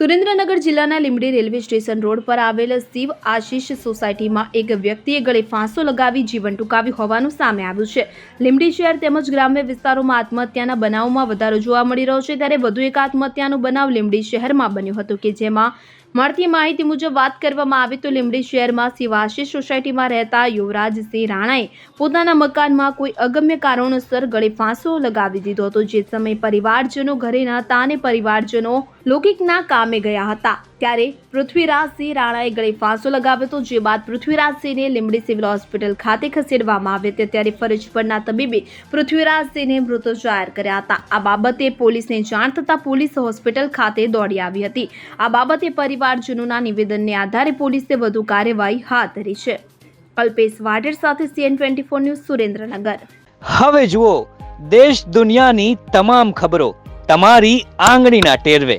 સુરેન્દ્રનગર જિલ્લાના Limbdi railway station road પર આવેલ શિવ આશીષ સોસાયટીમાં એક વ્યક્તિએ ગળે ફાંસો લગાવી જીવન ટૂંકાવ્યું હોવાનું સામે આવ્યું છે. લીંબડી શહેર તેમજ ગ્રામ્ય વિસ્તારોમાં આત્મહત્યાના બનાવમાં વધારો જોવા મળી રહ્યો છે. ત્યારે વધુ એક આત્મહત્યાનો બનાવ લીંબડી શહેરમાં બન્યો હતો કે જેમાં મળતી માહિતી મુજબ વાત કરવામાં આવે તો લીંબડી શહેરમાં શિવાશીષ સોસાયટીમાં રહેતા યુવરાજસિંહ રાણાએ પોતાના મકાનમાં કોઈ અગમ્ય કારણોસર ગળે ફાંસો લગાવી દીધો હતો. જે સમયે પરિવારજનો ઘરે ન હતા અને પરિવારજનો લૌકિકના કામે ગયા હતા. ત્યારે પૃથ્વીરાજસિંહ રાણાએ ગળે ફાંસો લગાવ્યો હતો. જે બાદ પૃથ્વીરાજસિંહને લીંબડી સિવિલ હોસ્પિટલ ખાતે ખસેડવામાં આવ્યા હતા. ત્યારે ફરજ પરના તબીબે પૃથ્વીરાજસિંહને મૃત જાહેર કર્યા હતા. આ બાબતે પોલીસને જાણ થતાં પોલીસ હોસ્પિટલ ખાતે દોડી આવી હતી. આ બાબતે પરિવારજનોના નિવેદનને આધારે પોલીસે વધુ કાર્યવાહી હાથ ધરી છે. કલ્પેશ વાઢેર સાથે CN twenty four news Surendranagar. હવે જુઓ, દેશ દુનિયાની તમામ ખબરો તમારી આંગળીના ટેરવે.